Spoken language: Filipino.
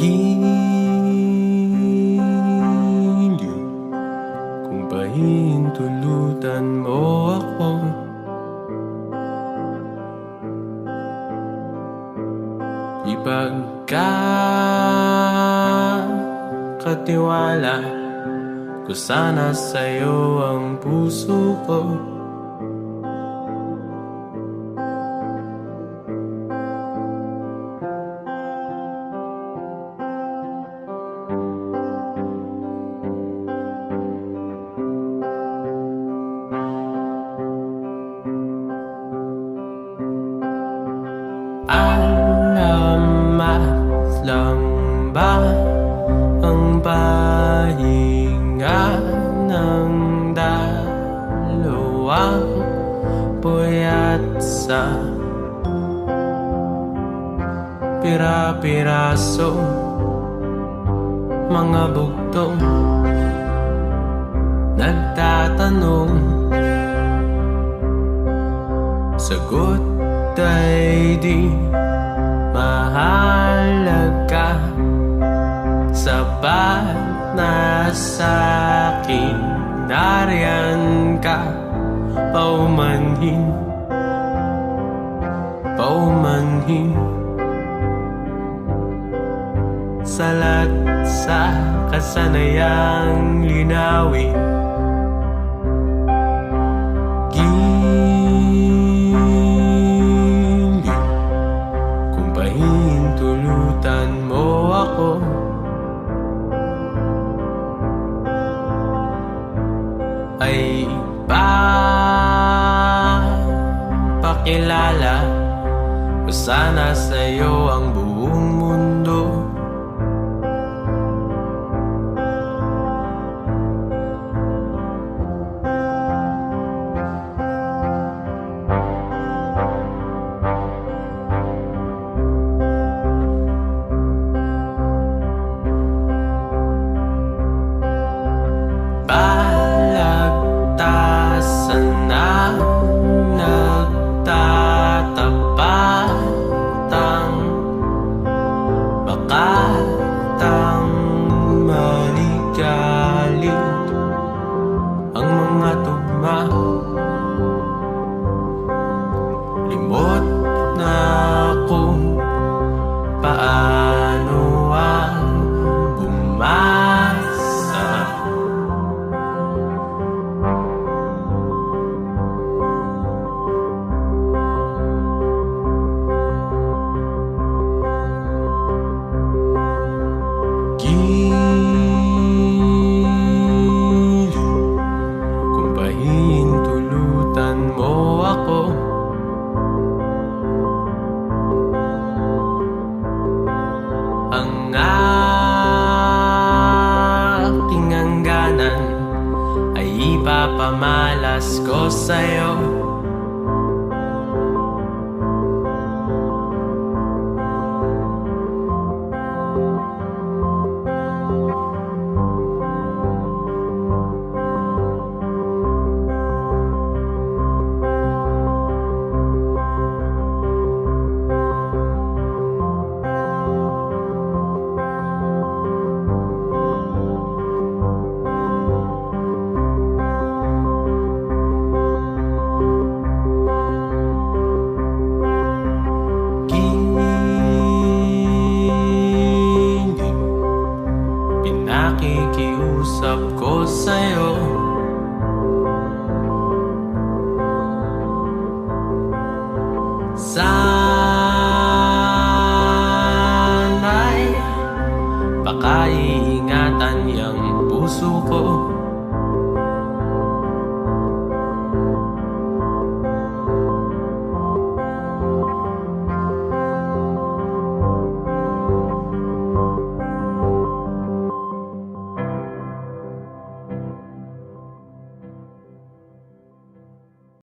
pag-ibig Kung paintulutan mo ako? Ipagkakatiwala ko sana sa'yo ang puso ko. Alamat lang ba ang pahinga ng dalawang puyat sa pira-piraso mga bugtong nagtatanong sagot ay di mahalaga Sapat na sa'kin Nariyan ka? Paumanhin Paumanhin Salat sa kasanayang linawin Pakilala Ko sana sa'yo ang buong mundo Limot na ipapamalas ko sa'yo Pinakikiusap ko sa'yo. Sa'yo